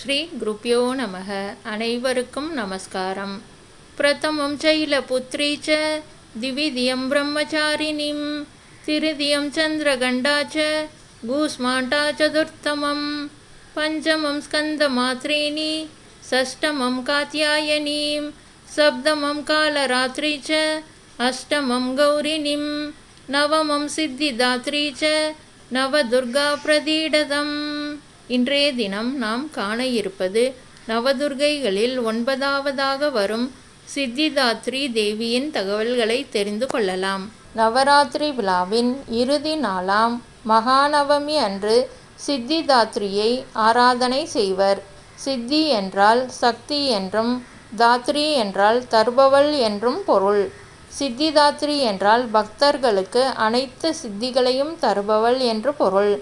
ஸ்ரீகுருப்பியோ நமக அனைவருக்கும் நமஸ்காரம் பிரதமம் சைலபுத்ரி ச திவிதியம் பிரம்மச்சாரிணிம் திருதியம் சந்திரகண்டா ச கூஸ்மாண்டா சதுர்த்தமம் பஞ்சமம் ஸ்கந்தமாத்ரீணி षष्टमं कात्यायनीं सप्तमं कालरात्रि च अष्टमं गौरिणीं नवमं सिद्धिदात्री च நவதுர்கா பிரதீடதம் இன்றைய தினம் நாம் காண இருப்பது நவதுர்கைகளில் ஒன்பதாவதாக வரும் சித்திதாத்ரி தேவியின் தகவல்களை தெரிந்து கொள்ளலாம். நவராத்திரி விழாவின் இறுதி நாளாம் மகாநவமி அன்று சித்திதாத்ரியை ஆராதனை செய்வர். சித்தி என்றால் சக்தி என்றும் தாத்ரி என்றால் தருபவள் என்றும் பொருள். சித்திதாத்ரி என்றால் பக்தர்களுக்கு அனைத்து சித்திகளையும் தருபவள் என்று பொருள்.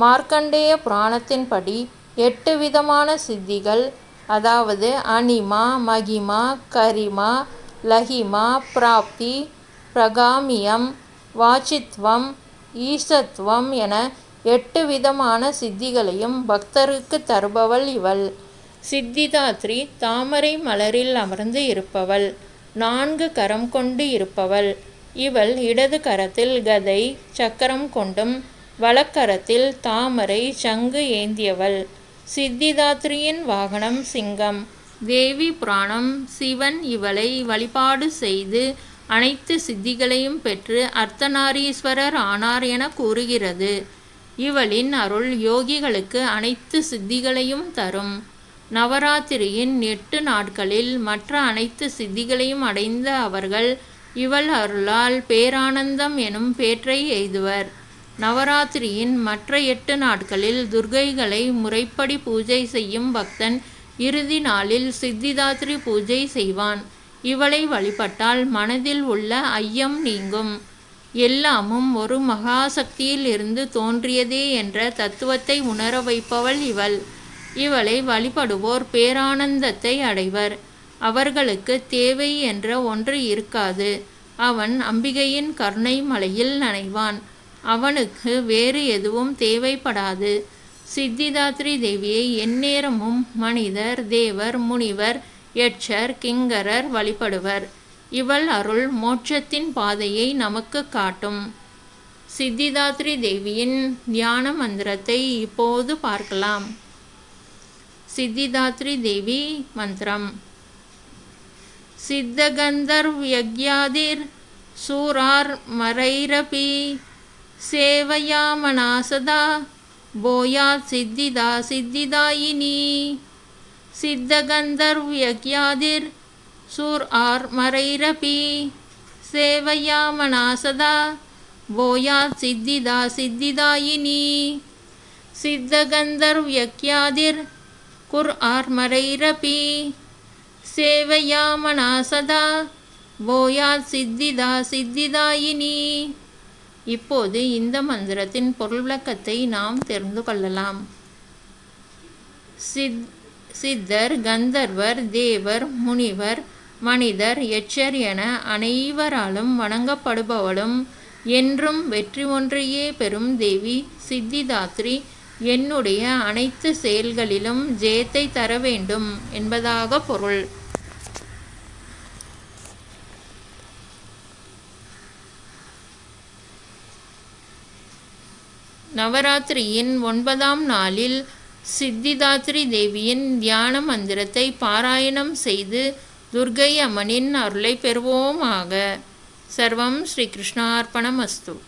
மார்க்கண்டேய புராணத்தின்படி எட்டு விதமான சித்திகள் அதாவது அனிமா மகிமா கரிமா லஹிமா பிராப்தி பிரகாமியம் வாச்சித்வம் ஈசத்துவம் என எட்டு விதமான சித்திகளையும் பக்தருக்கு தருபவள் இவள். சித்திதாத்ரி தாமரை மலரில் அமர்ந்து இருப்பவள். நான்கு கரம் கொண்டு இருப்பவள். இவள் இடது கரத்தில் கதை சக்கரம் கொண்டும் வலக்கரத்தில் தாமரை சங்கு ஏந்தியவள். சித்திதாத்ரியின் வாகனம் சிங்கம். தேவி புராணம் சிவன் இவளை வழிபாடு செய்து அனைத்து சித்திகளையும் பெற்று அர்த்தநாரீஸ்வரர் ஆனார் என கூறுகிறது. இவளின் அருள் யோகிகளுக்கு அனைத்து சித்திகளையும் தரும். நவராத்திரியின் எட்டு நாட்களில் மற்ற அனைத்து சித்திகளையும் அடைந்த அவர்கள் இவள் அருளால் பேரானந்தம் எனும் பேற்றை எய்துவர். நவராத்திரியின் மற்ற எட்டு நாட்களில் துர்கைகளை முறைப்படி பூஜை செய்யும் பக்தன் இறுதி நாளில் சித்திதாத்ரி பூஜை செய்வான். இவளை வழிபட்டால் மனதில் உள்ள ஐயம் நீங்கும். எல்லாமும் ஒரு மகாசக்தியில் இருந்து தோன்றியதே என்ற தத்துவத்தை உணர வைப்பவள் இவள். இவளை வழிபடுவோர் பேரானந்தத்தை அடைவர். அவர்களுக்கு தேவை என்ற ஒன்று இருக்காது. அவன் அம்பிகையின் கருணை மலையில் நனைவான். அவனுக்கு வேறு எதுவும் தேவைப்படாது. சித்திதாத்ரி தேவியை எந்நேரமும் மனிதர் தேவர் முனிவர் யட்சர் கிங்கரர் வழிபடுவர். இவள் அருள் மோட்சத்தின் பாதையை நமக்கு காட்டும். சித்திதாத்ரி தேவியின் தியான மந்திரத்தை இப்போது பார்க்கலாம். சித்திதாத்ரி தேவி மந்திரம். சித்தகந்தர் யக்யாதிர் சூரார் மரைரபி சேவையாமனா சதா? போயாத் சித்திதா சித்திதாயினி சித்தகந்தர்வ்யக்யாதிர் சூர் ஆர் மறைரபி. சேவையாமனா சதா? போயாத் சித்திதா சித்திதாயினி சித்தகந்தர்வ்யக்யாதிர் குர் ஆர் மறைரபி. சேவையாமனா சதா? போயாத் சித்திதா சித்திதாயினி இப்போது இந்த மந்திரத்தின் பொருள் விளக்கத்தை நாம் தெரிந்து கொள்ளலாம். சித் சித்தர் கந்தர்வர் தேவர் முனிவர் மனிதர் எச்சர் என அனைவராலும் வணங்கப்படுபவளும் என்றும் வெற்றி ஒன்றையே பெறும் தேவி சித்திதாத்ரி என்னுடைய அனைத்து செயல்களிலும் ஜெயத்தை தர வேண்டும் என்பதாக பொருள். நவராத்திரியின் ஒன்பதாம் நாளில் சித்திதாத்ரி தேவியின் தியான மந்திரத்தை பாராயணம் செய்து துர்கை அம்மனின் அருளை பெறுவோமாக. சர்வம் ஸ்ரீகிருஷ்ணார்ப்பணம் அஸ்து